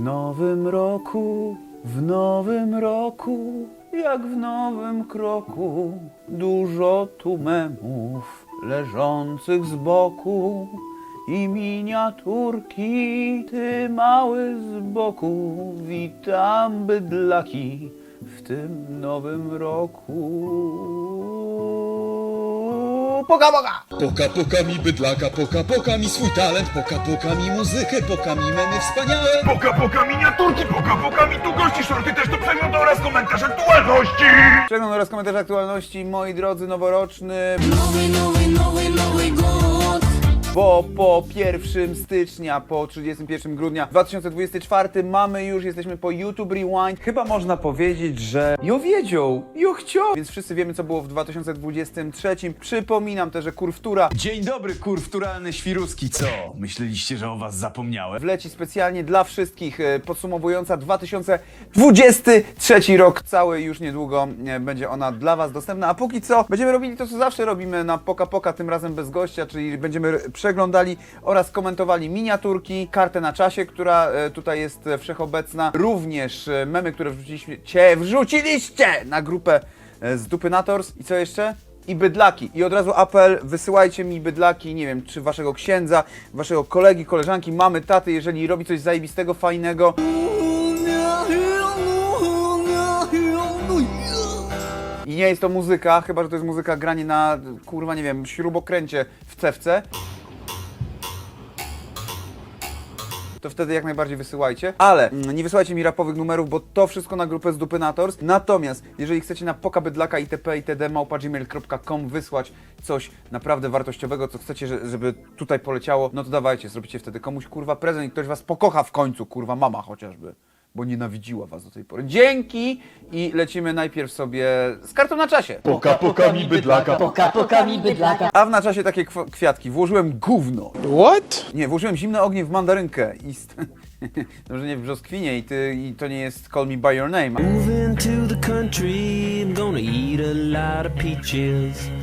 W nowym roku, w nowym roku, jak w nowym kroku, dużo tu memów leżących z boku i miniaturki, ty mały z boku, witam bydlaki w tym nowym roku poka poka! Poka poka mi bydlaka, poka poka mi swój talent, poka poka mi muzykę, poka mi memy wspaniałe. Poka poka miniaturki, poka poka mi tu gości, shorty też to przegląd oraz komentarz aktualności! Przegląd oraz komentarz aktualności, moi drodzy, noworoczny... Nowy, nowy, nowy, nowy, nowy bo po 1 stycznia, po 31 grudnia 2024 mamy już, jesteśmy po YouTube Rewind. Chyba można powiedzieć, że jo wiedział, jo chciał. Więc wszyscy wiemy, co było w 2023. Przypominam też, że kurwtura Dzień dobry, kurwturalne świruski, co? Myśleliście, że o was zapomniałem? wleci specjalnie dla wszystkich, e, podsumowująca 2023 rok cały. Już niedługo e, będzie ona dla Was dostępna. A póki co będziemy robili to, co zawsze robimy na Poka Poka, tym razem bez gościa, czyli będziemy przeglądali oraz komentowali miniaturki, kartę na czasie, która e, tutaj jest e, wszechobecna. Również e, memy, które wrzuciliście, wrzuciliście na grupę z Dupynators. I co jeszcze? i bydlaki. I od razu apel, wysyłajcie mi bydlaki, nie wiem, czy waszego księdza, waszego kolegi, koleżanki, mamy, taty, jeżeli robi coś zajebistego, fajnego. I nie jest to muzyka, chyba że to jest muzyka granie na, kurwa, nie wiem, śrubokręcie w cewce. To wtedy jak najbardziej wysyłajcie. Ale mm, nie wysyłajcie mi rapowych numerów, bo to wszystko na grupę z Dupynators. Natomiast jeżeli chcecie na pokabydlaka itp. itd. małpa.gmail.com wysłać coś naprawdę wartościowego, co chcecie, że- żeby tutaj poleciało, no to dawajcie, zrobicie wtedy komuś kurwa prezent i ktoś was pokocha w końcu, kurwa mama chociażby. Bo nienawidziła was do tej pory. Dzięki! I lecimy najpierw sobie z kartą na czasie. Poka poka mi bydlaka, Poka, poka mi bydlaka. A w na czasie takie kw- kwiatki. Włożyłem gówno. What? Nie, włożyłem zimne ognie w mandarynkę i... St- Dobrze, nie w brzoskwinie i, ty, i to nie jest Call Me By Your Name.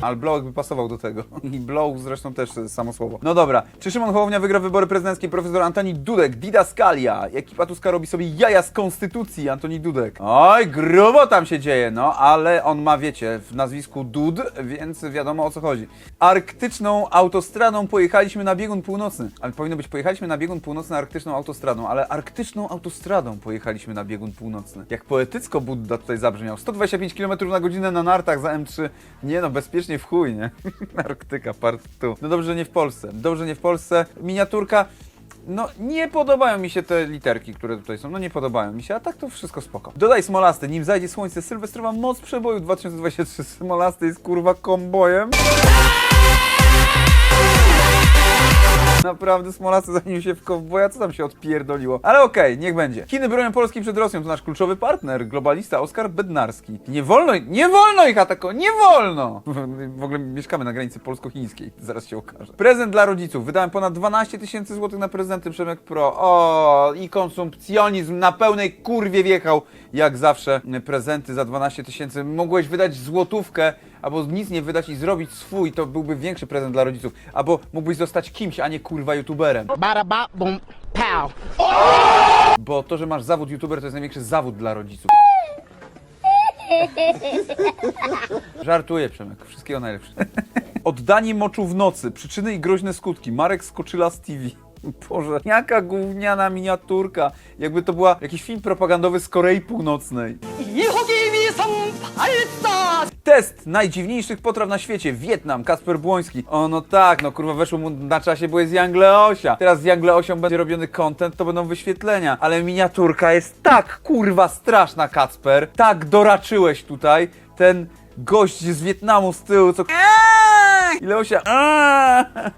Ale Blowek by pasował do tego. I Blow zresztą też e, samo słowo. No dobra. Czy Szymon Hołownia wygra wybory prezydenckie? Profesor Antoni Dudek, Didaskalia. Ekipa Tuska robi sobie jaja z konstytucji. Antoni Dudek. Oj, grubo tam się dzieje, no. Ale on ma, wiecie, w nazwisku Dud, więc wiadomo o co chodzi. Arktyczną autostradą pojechaliśmy na biegun północny. Ale powinno być, pojechaliśmy na biegun północny arktyczną autostradą, ale arktyczną autostradą pojechaliśmy na biegun północny. Jak poetycko Budda tutaj zabrzmiał. 125 km na godzinę na nartach za M3. Nie no, bezpiecznie w chuj, nie? Arktyka, part tu. No dobrze, że nie w Polsce. Dobrze, nie w Polsce. Miniaturka. No, nie podobają mi się te literki, które tutaj są. No, nie podobają mi się, a tak to wszystko spoko. Dodaj Smolasty, nim zajdzie słońce. Sylwestrowa moc przeboju 2023. Smolasty jest kurwa kombojem. Naprawdę Smolasty zamienił się w kowboja, co tam się odpierdoliło? Ale okej, niech będzie. Chiny bronią Polski przed Rosją, to nasz kluczowy partner, globalista Oskar Bednarski. Nie wolno, nie wolno ich atakować, nie wolno! W ogóle mieszkamy na granicy polsko-chińskiej, zaraz się okaże. Prezent dla rodziców. Wydałem ponad 12 tysięcy złotych na prezenty Przemek Pro. O, i konsumpcjonizm na pełnej kurwie wjechał. Jak zawsze prezenty za 12 tysięcy. Mogłeś wydać złotówkę, albo nic nie wydać i zrobić swój, to byłby większy prezent dla rodziców. Albo mógłbyś zostać kimś, a nie kurwa youtuberem. Bada bop boom pow. Bo to, że masz zawód youtuber, to jest największy zawód dla rodziców. Żartuję, Przemek. Wszystkiego najlepsze. Oddanie moczu w nocy. Przyczyny i groźne skutki. Marek Skoczyla z TV. Boże, jaka gówniana miniaturka. Jakby to była jakiś film propagandowy z Korei Północnej. Test najdziwniejszych potraw na świecie. Wietnam, Kasper Błoński. O no tak, no kurwa weszło mu na czasie, bo jest Young Leosia. Teraz z Young Leosią będzie robiony content, to będą wyświetlenia. Ale miniaturka jest tak kurwa straszna, Kacper. Tak doraczyłeś tutaj. Ten gość z Wietnamu z tyłu, co... I Leosia...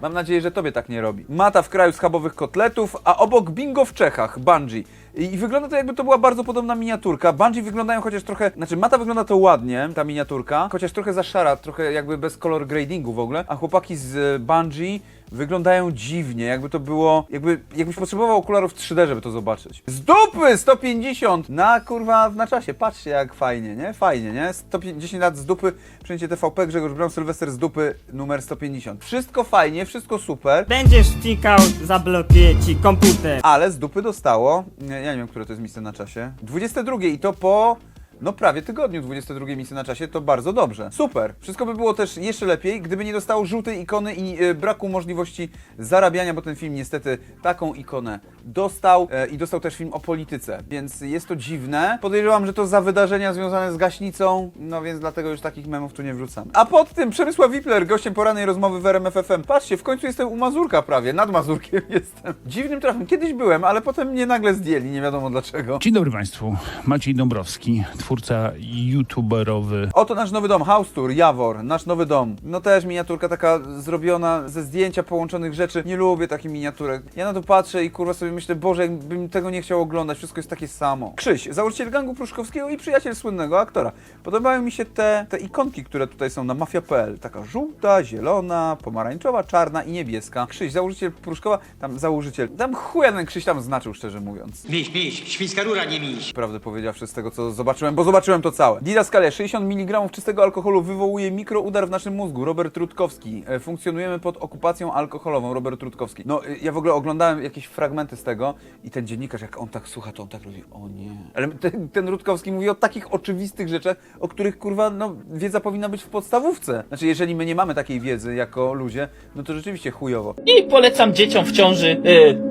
Mam nadzieję, że tobie tak nie robi. Mata w kraju schabowych kotletów, a obok bingo w Czechach, Bungie. I wygląda to jakby to była bardzo podobna miniaturka. Bungie wyglądają chociaż trochę, znaczy Mata wygląda to ładnie, ta miniaturka, chociaż trochę za szara, trochę jakby bez color gradingu w ogóle, a chłopaki z e, Bungie wyglądają dziwnie, jakby to było, jakby, jakbyś potrzebował okularów 3D, żeby to zobaczyć. Z dupy 150 na kurwa na czasie, patrzcie jak fajnie, nie? Fajnie, nie? 110 lat z dupy, przyjęcie TVP, Grzegorz Braun, Sylwester z dupy, numer 150. Wszystko fajnie, wszystko super, Będziesz wtykał, zablokuję ci komputer. ale z dupy dostało, nie, ja nie wiem, które to jest miejsce na czasie, 22 i to po... No prawie tygodniu 22 misy na czasie, to bardzo dobrze. Super. Wszystko by było też jeszcze lepiej, gdyby nie dostało żółtej ikony i e, braku możliwości zarabiania, bo ten film niestety taką ikonę dostał e, i dostał też film o polityce, więc jest to dziwne. Podejrzewam, że to za wydarzenia związane z gaśnicą, no więc dlatego już takich memów tu nie wrzucam. A pod tym Przemysław Wipler, gościem porannej rozmowy w RMF FM. Patrzcie, w końcu jestem u Mazurka prawie, nad Mazurkiem jestem. Dziwnym trafem, kiedyś byłem, ale potem mnie nagle zdjęli, nie wiadomo dlaczego. Dzień dobry Państwu, Maciej Dąbrowski, twórca youtuberowy. Oto nasz nowy dom, House Tour, Jawor, nasz nowy dom. No też miniaturka taka zrobiona ze zdjęcia połączonych rzeczy. Nie lubię takich miniaturek. Ja na to patrzę i kurwa sobie myślę, Boże, jakbym tego nie chciał oglądać, wszystko jest takie samo. Krzyś, założyciel gangu Pruszkowskiego i przyjaciel słynnego aktora. Podobają mi się te, te ikonki, które tutaj są na mafia.pl. Taka żółta, zielona, pomarańczowa, czarna i niebieska. Krzyś, założyciel Pruszkowa, tam założyciel. Tam chuja ten Krzyś tam znaczył, szczerze mówiąc. Miś, miś, świńska rura, nie miś. Prawdę powiedziawszy z tego, co zobaczyłem, bo zobaczyłem to całe. Didaskalia, 60 mg czystego alkoholu wywołuje mikroudar w naszym mózgu. Robert Rutkowski. E, Funkcjonujemy pod okupacją alkoholową. Robert Rutkowski. No, e, ja w ogóle oglądałem jakieś fragmenty z tego i ten dziennikarz, jak on tak słucha, to on tak robi, o nie. Ale ten, ten Rutkowski mówi o takich oczywistych rzeczach, o których, kurwa, no, wiedza powinna być w podstawówce. Znaczy, jeżeli my nie mamy takiej wiedzy jako ludzie, no to rzeczywiście chujowo. I polecam dzieciom w ciąży. Y,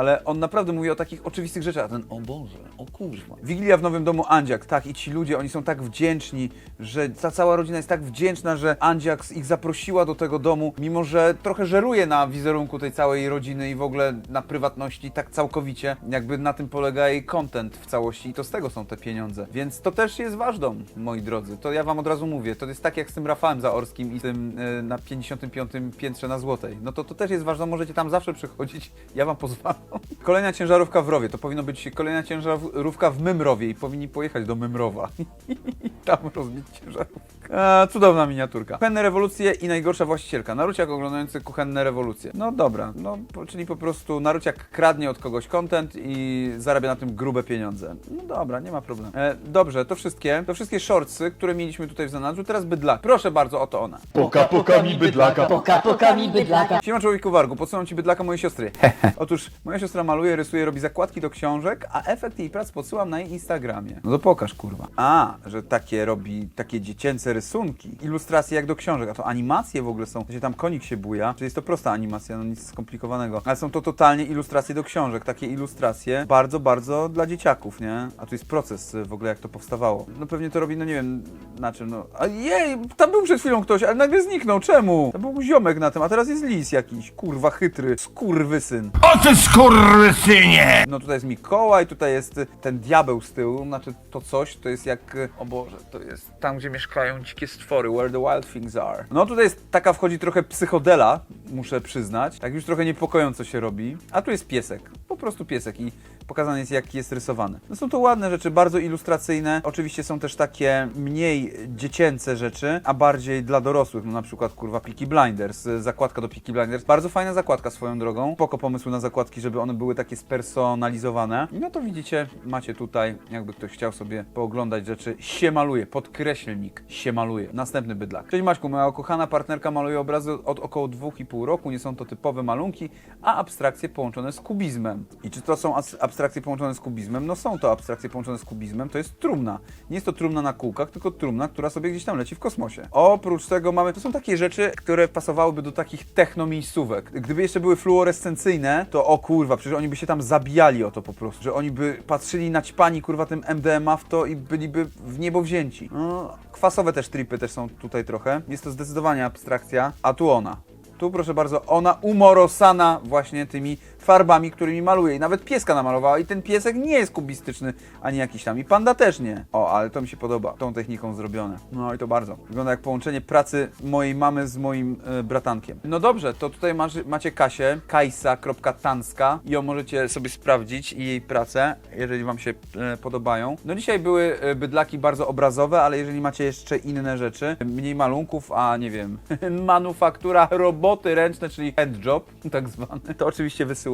Ale on naprawdę mówi o takich oczywistych rzeczach. A ten, o Boże, o kurwa. Wigilia w nowym domu Andziak, tak, i ci ludzie, oni są tak wdzięczni, że ta cała rodzina jest tak wdzięczna, że Andziak ich zaprosiła do tego domu, mimo że trochę żeruje na wizerunku tej całej rodziny i w ogóle na prywatności tak całkowicie. Jakby na tym polega jej content w całości i to z tego są te pieniądze. Więc to też jest dom, moi drodzy. To ja wam od razu mówię. To jest tak jak z tym Rafałem Zaorskim i tym y, na 55. piętrze na Złotej. No to to też jest ważne, możecie tam zawsze przychodzić. Ja wam pozwalam. Kolejna ciężarówka w Rowie. To powinno być kolejna ciężarówka w Mymrowie i powinni pojechać do Mymrowa. tam rozbić ciężarówkę. A, cudowna miniaturka. Kuchenne rewolucje i najgorsza właścicielka. Naruciak oglądający kuchenne rewolucje. No dobra, no czyli po prostu Naruciak kradnie od kogoś content i zarabia na tym grube pieniądze. No dobra, nie ma problemu. E, dobrze, to wszystkie, to wszystkie shortsy, które mieliśmy tutaj w zanadrzu. Teraz bydlak. Proszę bardzo, oto ona. Poka poka mi bydlaka. Poka poka mi bydlaka. Siema człowieku wargu, podsyłam ci bydlaka mojej siostry. Otóż moja siostra maluje, rysuje, robi zakładki do książek, a efekt jej prac podsyłam na jej Instagramie. No to pokaż kurwa. A, że takie robi, takie dziecięce rysunki, ilustracje jak do książek, a to animacje w ogóle są, gdzie tam konik się buja, czyli jest to prosta animacja, no nic skomplikowanego. Ale są to totalnie ilustracje do książek, takie ilustracje bardzo, bardzo dla dzieciaków, nie? A tu jest proces y, w ogóle jak to powstawało. No pewnie to robi, no nie wiem na czym, no. A jej, tam był przed chwilą ktoś, ale nagle zniknął, czemu? To był ziomek na tym, a teraz jest lis jakiś, kurwa chytry, skurwysyn. O ty skurwysynie! No tutaj jest Mikołaj, tutaj jest ten diabeł z tyłu, znaczy to coś, to jest jak, y, o Boże, to jest tam, gdzie mieszkają dzikie stwory, where the wild things are. No tutaj jest, taka wchodzi trochę psychodela, muszę przyznać, tak już trochę niepokojąco się robi, a tu jest piesek, po prostu piesek i pokazane jest jak jest rysowany. No są to ładne rzeczy, bardzo ilustracyjne, oczywiście są też takie mniej dziecięce rzeczy, a bardziej dla dorosłych, no na przykład kurwa Peaky Blinders, zakładka do Peaky Blinders, bardzo fajna zakładka swoją drogą, spoko pomysł na zakładki, żeby one były takie spersonalizowane. No to widzicie, macie tutaj, jakby ktoś chciał sobie pooglądać rzeczy, się maluje, podkreślnik, się maluje. Następny bydlak. Cześć Maćku, moja ukochana partnerka maluje obrazy od około 2,5 roku, nie są to typowe malunki, a abstrakcje połączone z kubizmem. I czy to są as- abstrakcje połączone z kubizmem? No są to abstrakcje połączone z kubizmem, to jest trumna. Nie jest to trumna na kółkach, tylko trumna, która sobie gdzieś tam leci w kosmosie. Oprócz tego mamy, to są takie rzeczy, które pasowałyby do takich technomiejscówek. Gdyby jeszcze były fluorescencyjne, to o kurwa, przecież oni by się tam zabijali o to po prostu, że oni by patrzyli na ćpani kurwa tym MDMA w to i byliby w niebo wzięci. No, kwasowe też tripy też są tutaj trochę. Jest to zdecydowanie abstrakcja, a tu ona. Tu proszę bardzo, ona umorosana właśnie tymi farbami, którymi maluje. I nawet pieska namalowała i ten piesek nie jest kubistyczny ani jakiś tam. I panda też nie. O, ale to mi się podoba. Tą techniką zrobione. No i to bardzo. Wygląda jak połączenie pracy mojej mamy z moim e, bratankiem. No dobrze, to tutaj masz, macie Kasię, kajsa.tanska ją możecie sobie sprawdzić i jej pracę, jeżeli wam się e, podobają. No dzisiaj były e, bydlaki bardzo obrazowe, ale jeżeli macie jeszcze inne rzeczy, mniej malunków, a nie wiem, manufaktura, roboty ręczne, czyli handjob, tak zwany, to oczywiście wysyłajcie.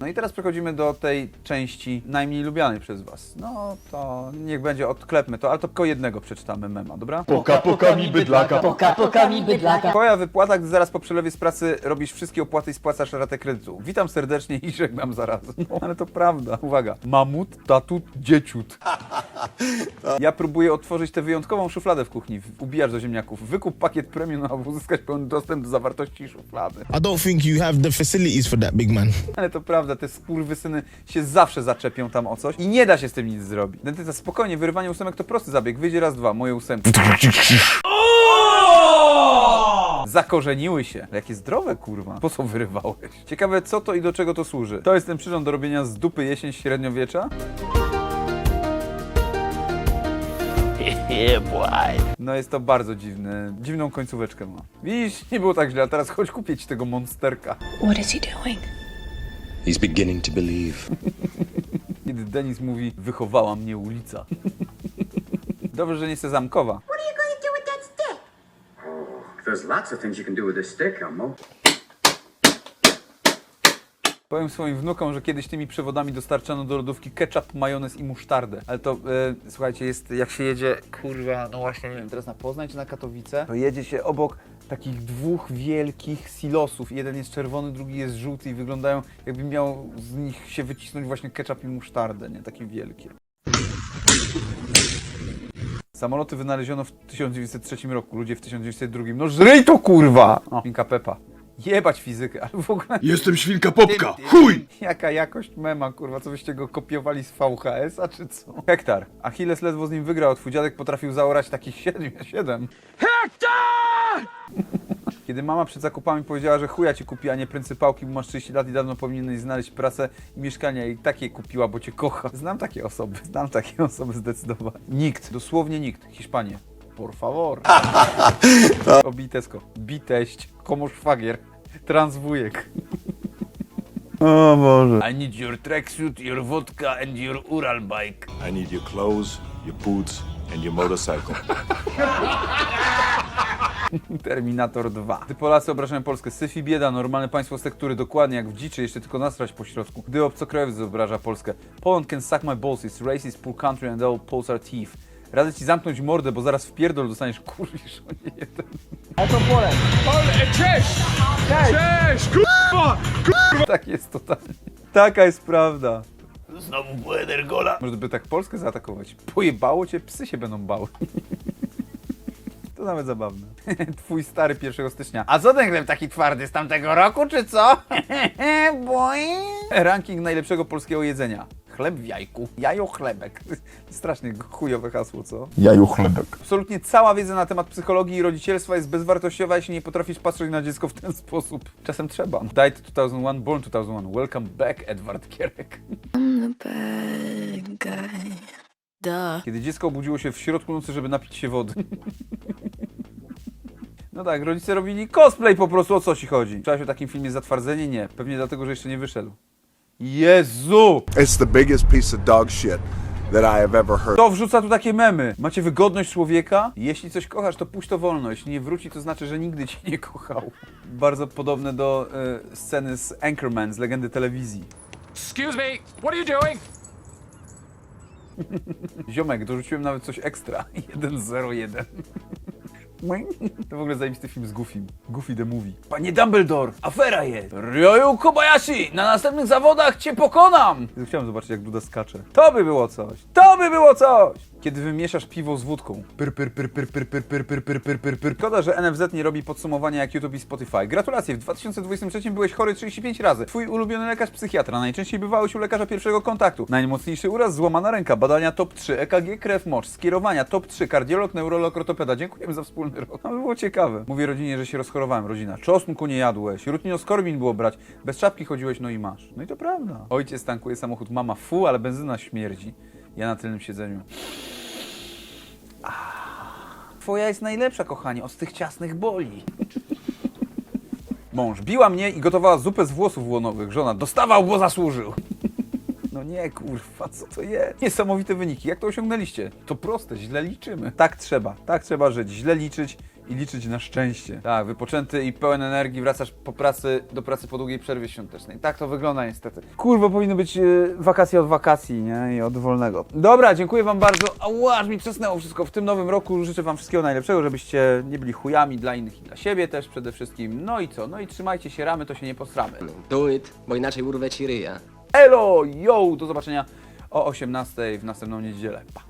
No i teraz przechodzimy do tej części najmniej lubianej przez was. No to niech będzie, odklepmy to, ale to tylko jednego przeczytamy mema, dobra? Poka poka mi bydlaka. Poka poka mi bydlaka. Twoja wypłata, gdy zaraz po przelewie z pracy robisz wszystkie opłaty i spłacasz ratę kredytu. Witam serdecznie i żegnam zaraz. No, ale to prawda. Uwaga. Mamut, tatut, dzieciut. Ja próbuję otworzyć tę wyjątkową szufladę w kuchni. Ubijasz do ziemniaków. Wykup pakiet premium, aby uzyskać pełny dostęp do zawartości szuflady. I don't think you have the facilities for that, big man. Ale to prawda, te skurwysyny się zawsze zaczepią tam o coś i nie da się z tym nic zrobić. Dentysta, spokojnie, wyrywanie ósemek to prosty zabieg. Wyjdzie raz, dwa, moje ósemki. Zakorzeniły się. Jakie zdrowe, kurwa. Po co wyrywałeś? Ciekawe, co to i do czego to służy. To jest ten przyrząd do robienia z dupy jesień średniowiecza? No jest to bardzo dziwne. Dziwną końcóweczkę ma. Widzisz, nie było tak źle, a teraz chodź kupię ci tego monsterka. What is he doing? He's beginning to believe. Kiedy Denis mówi, wychowała mnie ulica. Dobrze, że nie sezamkowa. There's lots of things you can do with this stick, Elmo. Powiem swoim wnukom, że kiedyś tymi przewodami dostarczano do lodówki ketchup, majonez i musztardę. Ale to, e, słuchajcie, jest jak się jedzie, kurwa, no właśnie, nie wiem, teraz na Poznań czy na Katowice, to jedzie się obok takich dwóch wielkich silosów. Jeden jest czerwony, drugi jest żółty i wyglądają jakby miał z nich się wycisnąć właśnie ketchup i musztardę, nie? Takie wielkie. Samoloty wynaleziono w 1903 roku, ludzie w 1902. No żryj to kurwa! O, Pinka Pepa. Jebać fizykę, ale w ogóle... Jestem świnka popka. Chuj! Jaka jakość mema, kurwa, co byście go kopiowali z VHS-a, czy co? Hektar. Achilles ledwo z nim wygrał, twój dziadek potrafił zaorać takich siedem. siedem. Hektar! Kiedy mama przed zakupami powiedziała, że chuja ci kupi, a nie pryncypałki, bo masz 30 lat i dawno powinieneś znaleźć pracę i mieszkania i takie kupiła, bo cię kocha. Znam takie osoby, znam takie osoby zdecydowanie. Nikt, dosłownie nikt. Hiszpanie. Por favor. Obitesko. Biteść. Komuś szwagier. Transwujek. O Boże. I need your tracksuit, your vodka and your Ural bike. I need your clothes, your boots and your motorcycle. Terminator 2. Gdy Polacy obrażają Polskę, syfi bieda, normalne państwo z tektury, dokładnie jak w dziczy, jeszcze tylko nasrać po środku. Gdy obcokrajowiec obraża Polskę, Poland can suck my balls, it's racist, poor country and all Poles are thief. Radzę ci zamknąć mordę, bo zaraz w pierdol dostaniesz kurwisz o nie jeden. Tak jest totalnie. Taka jest prawda. Znowu błęder gola. Może by tak Polskę zaatakować. Pojebało cię, psy się będą bały. To nawet zabawne. Twój stary 1 stycznia. A co ten chleb taki twardy z tamtego roku, czy co? Boing. Ranking najlepszego polskiego jedzenia. Chleb w jajku. Jajo chlebek. Strasznie chujowe hasło, co? Jaju chlebek. Absolutnie cała wiedza na temat psychologii i rodzicielstwa jest bezwartościowa, jeśli nie potrafisz patrzeć na dziecko w ten sposób. Czasem trzeba. Died 2001, Born 2001. Welcome back, Edward Gierek. I'm the bad guy. Duh. Kiedy dziecko obudziło się w środku nocy, żeby napić się wody. No tak, rodzice robili cosplay po prostu, o co ci chodzi? Słyszałeś o takim filmie Zatwardzenie? Nie. Pewnie dlatego, że jeszcze nie wyszedł. Jezu! It's the biggest piece of dog shit that I have ever heard. Kto wrzuca tu takie memy? Macie wygodność człowieka? Jeśli coś kochasz, to puść to wolno. Jeśli nie wróci, to znaczy, że nigdy cię nie kochał. Bardzo podobne do e, sceny z Anchorman, z legendy telewizji. Excuse me, what are you doing? Ziomek, dorzuciłem nawet coś ekstra. 101. To w ogóle zajebisty film z Goofy. Goofy the Movie. Panie Dumbledore, afera jest! Ryoyu Kobayashi, na następnych zawodach cię pokonam! Chciałem zobaczyć, jak Duda skacze. To by było coś! To by było coś! Kiedy wymieszasz piwo z wódką. Pyr, pyr, pyr, pyr, pyr, pyr, pyr, pyr, pyr, pyr, pyr, pyr. Szkoda, że NFZ nie robi podsumowania jak YouTube i Spotify. Gratulacje, w 2023 byłeś chory 35 razy. Twój ulubiony lekarz psychiatra, najczęściej bywałeś u lekarza pierwszego kontaktu. Najmocniejszy uraz, złamana ręka, badania top 3, EKG, krew, mocz, skierowania top 3, kardiolog, neurolog, ortopeda. Dziękujemy za wspólny rok. No, by było ciekawe. Mówię rodzinie, że się rozchorowałem, rodzina. Czosnku nie jadłeś, rutinoskorbin było brać, bez czapki chodziłeś, no i masz. No i to prawda. Ojciec tankuje samochód, mama fu, ale benzyna śmierdzi. Ja na tylnym siedzeniu. Twoja jest najlepsza, kochanie, od tych ciasnych boli. Mąż biła mnie i gotowała zupę z włosów łonowych. Żona dostawał, bo zasłużył. No nie, kurwa, co to jest? Niesamowite wyniki. Jak to osiągnęliście? To proste, źle liczymy. Tak trzeba, tak trzeba żyć. Źle liczyć i liczyć na szczęście. Tak, wypoczęty i pełen energii wracasz po pracy, do pracy po długiej przerwie świątecznej. Tak to wygląda niestety. Kurwa, powinny być e, wakacje od wakacji, nie? I od wolnego. Dobra, dziękuję wam bardzo. Ała, mi przesnęło wszystko. W tym nowym roku życzę wam wszystkiego najlepszego, żebyście nie byli chujami dla innych i dla siebie też przede wszystkim. No i co? No i trzymajcie się ramy, to się nie postramy. Do it, bo inaczej urwę ci ryja. Elo, yo, do zobaczenia o 18 w następną niedzielę. Pa.